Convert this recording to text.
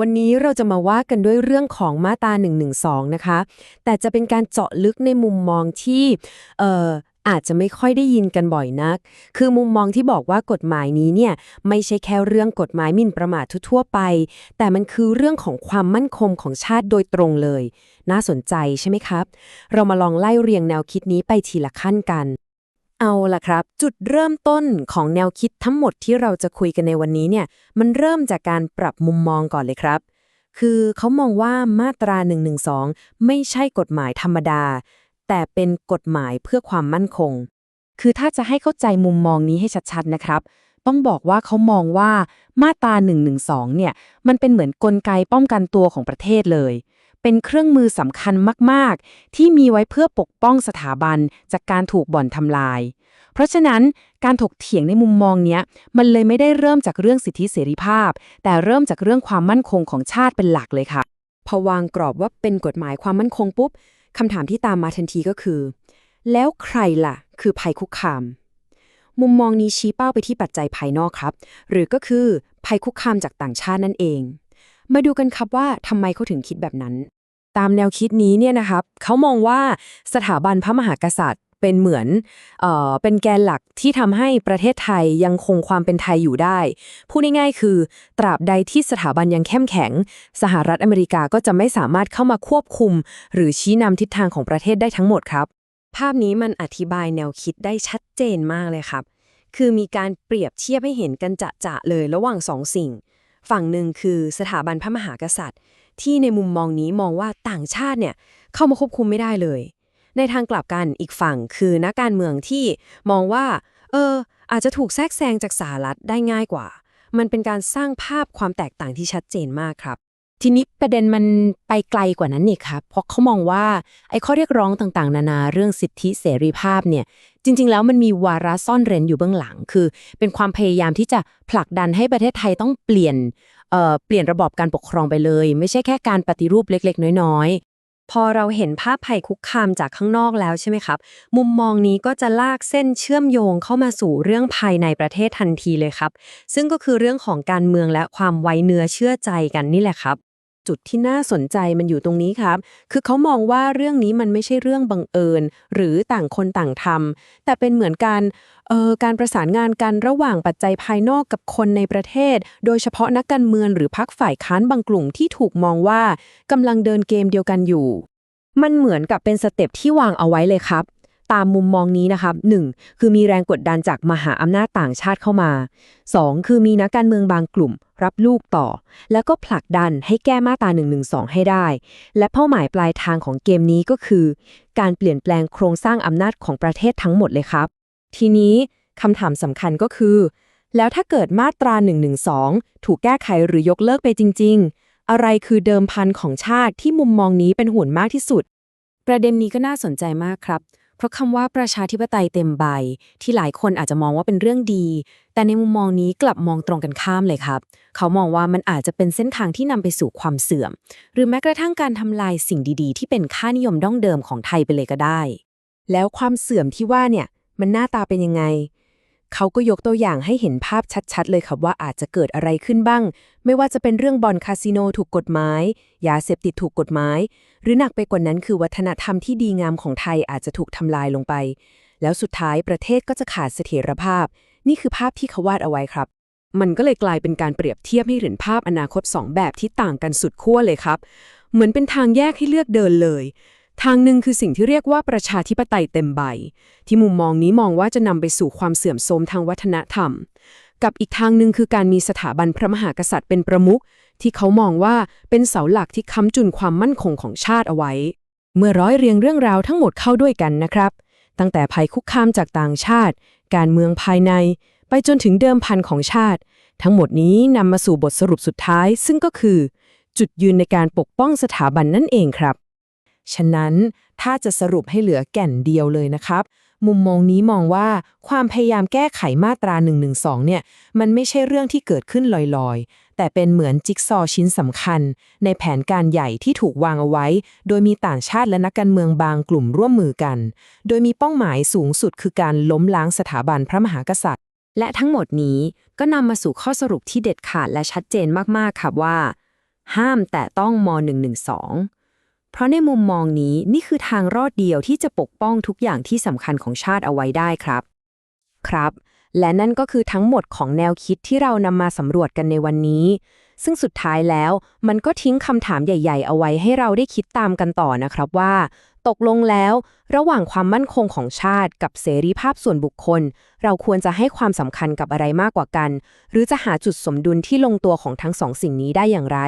วันนี้เราจะมาว่ากันด้วยเรื่องของมาตรา112 นะคะ แต่จะเป็นการเจาะลึกในมุมมองที่เอ่ออาจจะไม่ค่อยได้ยินกันบ่อยนัก คือมุมมองที่บอกว่ากฎหมายนี้เนี่ยไม่ใช่แค่เรื่องกฎหมายหมิ่นประมาททั่วไป แต่มันคือเรื่องของความมั่นคงของชาติโดยตรงเลย น่าสนใจใช่ไหมครับ เรามาลองไล่เรียงแนวคิดนี้ไปทีละขั้นกัน เอาล่ะครับ จุดเริ่มต้นของแนวคิดทั้งหมดที่เราจะคุยกันในวันนี้เนี่ยมันเริ่มจากการปรับมุมมองก่อนเลยครับ คือเขามองว่ามาตรา112ไม่ใช่กฎหมายธรรมดา แต่เป็นกฎหมายเพื่อความมั่นคง คือถ้าจะให้เข้าใจมุมมองนี้ให้ชัดๆนะครับ ต้องบอกว่าเขามองว่ามาตรา112เนี่ยมันเป็นเหมือนกลไกป้องกันตัวของประเทศเลย เป็นเครื่องมือสำคัญมาก ๆ ที่มีไว้เพื่อปกป้องสถาบันจากการถูกบ่อนทำลาย เพราะฉะนั้นการถกเถียงในมุมมองเนี้ย มันเลยไม่ได้เริ่มจากเรื่องสิทธิเสรีภาพ แต่เริ่มจากเรื่องความมั่นคงของชาติเป็นหลักเลยค่ะ พอวางกรอบว่าเป็นกฎหมายความมั่นคงปุ๊บคำถามที่ตามมาทันทีก็คือ แล้วใครล่ะ คือภัยคุกคาม มุมมองนี้ชี้เป้าไปที่ปัจจัยภายนอกครับ หรือก็คือภัยคุกคามจากต่างชาตินั่นเอง มาดูกันครับว่าทำไมเขาถึงคิดแบบนั้น ตามแนวคิดนี้เนี่ยนะครับเขามองว่าสถาบันพระมหากษัตริย์เป็นเหมือนเอ่อเป็นแกนหลักที่ทำให้ประเทศไทยยังคงความเป็นไทยอยู่ได้ พูดง่ายๆคือ ตราบใดที่สถาบันยังเข้มแข็ง สหรัฐอเมริกาก็จะไม่สามารถเข้ามาควบคุม หรือชี้นำทิศทางของประเทศได้ทั้งหมดครับ ภาพนี้มันอธิบายแนวคิดได้ชัดเจนมากเลยครับ คือมีการเปรียบเทียบให้เห็นกันจะๆเลยระหว่างสองสิ่ง ฝั่งหนึ่งคือสถาบันพระมหากษัตริย์ ที่ในมุมมองนี้มองว่าต่างชาติเนี่ยเข้ามาควบคุมไม่ได้เลย ในทางกลับกันอีกฝั่งคือนักการเมืองที่มองว่า เออ อาจจะถูกแทรกแซงจากสหรัฐได้ง่ายกว่า มันเป็นการสร้างภาพความแตกต่างที่ชัดเจนมากครับทีนี้ประเด็นมันไปไกลกว่านั้นนี่ครับเพราะเขามองว่าไอ้ข้อเรียกร้องต่างๆ นานาเรื่องสิทธิเสรีภาพเนี่ย จริง ๆ แล้วมันมีวาระซ่อนเร้นอยู่เบื้องหลัง คือ เป็นความพยายามที่จะผลักดันให้ประเทศไทยต้องเปลี่ยนเอ่อเปลี่ยนระบอบการปกครองไปเลย ไม่ใช่แค่การปฏิรูปเล็ก ๆ น้อยๆ พอเราเห็นภาพภัยคุกคามจากข้างนอกแล้วใช่ไหมครับ มุมมองนี้ก็จะลากเส้นเชื่อมโยงเข้ามาสู่เรื่องภายในประเทศทันทีเลยครับ ซึ่งก็คือเรื่องของการเมืองและความไว้เนื้อเชื่อใจกันนี่แหละครับ จุดที่น่าสนใจมันอยู่ตรงนี้ครับ คือเขามองว่าเรื่องนี้มันไม่ใช่เรื่องบังเอิญ หรือต่างคนต่างทำแต่เป็นเหมือนการเอ่อการประสานงานกันระหว่างปัจจัยภายนอกกับคนในประเทศ โดยเฉพาะนักการเมืองหรือพรรคฝ่ายค้านบางกลุ่มที่ถูกมองว่ากำลังเดินเกมเดียวกันอยู่ มันเหมือนกับเป็นสเต็ปที่วางเอาไว้เลยครับ ตามมุมมองนี้นะครับ 1. คือมีแรงกดดันจากมหาอำนาจต่างชาติเข้ามา 2. คือมีนักการเมืองบางกลุ่ม รับลูกต่อ แล้วก็ผลักดันให้แก้มาตรา112ให้ได้ และเป้าหมายปลายทางของเกมนี้ก็คือ การเปลี่ยนแปลงโครงสร้างอำนาจของประเทศทั้งหมดเลยครับ ทีนี้คำถามสำคัญก็คือ แล้วถ้าเกิดมาตรา112ถูกแก้ไขหรือยกเลิกไปจริง ๆ อะไรคือเดิมพันของชาติที่มุมมองนี้เป็นห่วงมากที่สุด ประเด็นนี้ก็น่าสนใจมากครับ ราะคำว่าประชาธิปไตยเต็มใบ ที่หลายคนอาจจะมองว่าเป็นเรื่องดี แต่ในมุมมองนี้กลับมองตรงกันข้ามเลยครับ เขามองว่ามันอาจจะเป็นเส้นทางที่นำไปสู่ความเสื่อม หรือแม้กระทั่งการทำลายสิ่งดีๆ ที่เป็นค่านิยมดั้งเดิมของไทยไปเลยก็ได้ แล้วความเสื่อมที่ว่าเนี่ยมันหน้าตาเป็นยังไง เขาก็ยกตัวอย่างให้เห็นภาพชัดๆ เลยครับว่าอาจจะเกิดอะไรขึ้นบ้าง ไม่ว่าจะเป็นเรื่องบอลคาสิโนถูกกฎหมายยาเสพติดถูกกฎหมาย หรือหนักไปกว่านั้นคือวัฒนธรรมที่ดีงามของไทยอาจจะถูกทำลายลงไป แล้วสุดท้ายประเทศก็จะขาดเสถียรภาพ นี่คือภาพที่เขาวาดเอาไว้ครับมันก็เลยกลายเป็นการเปรียบเทียบให้เห็นภาพอนาคตสองแบบที่ต่างกันสุดขั้วเลยครับ เหมือนเป็นทางแยกให้เลือกเดินเลย ทางหนึ่งคือสิ่งที่เรียกว่าประชาธิปไตยเต็มใบ ที่มุมมองนี้มองว่าจะนำไปสู่ความเสื่อมโทรมทางวัฒนธรรม กับอีกทางหนึ่งคือการมีสถาบันพระมหากษัตริย์เป็นประมุขที่เขามองว่าเป็นเสาหลักที่ค้ำจุนความมั่นคงของชาติเอาไว้ เมื่อร้อยเรียงเรื่องราวทั้งหมดเข้าด้วยกันนะครับ ตั้งแต่ภัยคุกคามจากต่างชาติ การเมืองภายใน ไปจนถึงเดิมพันของชาติ ทั้งหมดนี้นำมาสู่บทสรุปสุดท้าย ซึ่งก็คือ จุดยืนในการปกป้องสถาบันนั่นเองครับ ฉะนั้นถ้าจะสรุปให้เหลือแก่นเดียวเลยนะครับ มุมมองนี้มองว่าความพยายามแก้ไขมาตรา 112 เนี่ย มันไม่ใช่เรื่องที่เกิดขึ้นลอยๆ แต่เป็นเหมือนจิ๊กซอว์ชิ้นสำคัญ ในแผนการใหญ่ที่ถูกวางเอาไว้ โดยมีต่างชาติและนักการเมืองบางกลุ่มร่วมมือกัน โดยมีเป้าหมายสูงสุดคือการล้มล้างสถาบันพระมหากษัตริย์ และทั้งหมดนี้ก็นำมาสู่ข้อสรุปที่เด็ดขาดและชัดเจนมากๆค่ะว่า ห้ามแต่ต้องม .112 เพราะในมุมมองนี้นี่คือทางรอดเดียวที่จะปกป้องทุกอย่างที่สำคัญของชาติเอาไว้ได้ครับ ครับ และนั่นก็คือทั้งหมดของแนวคิดที่เรานำมาสำรวจกันในวันนี้ ซึ่งสุดท้ายแล้วมันก็ทิ้งคำถามใหญ่ ๆ เอาไว้ให้เราได้คิดตามกันต่อนะครับว่า ตกลงแล้ว ระหว่างความมั่นคงของชาติกับเสรีภาพส่วนบุคคล เราควรจะให้ความสำคัญกับอะไรมากกว่ากัน หรือจะหาจุดสมดุลที่ลงตัวของทั้งสองสิ่งนี้ได้อย่างไร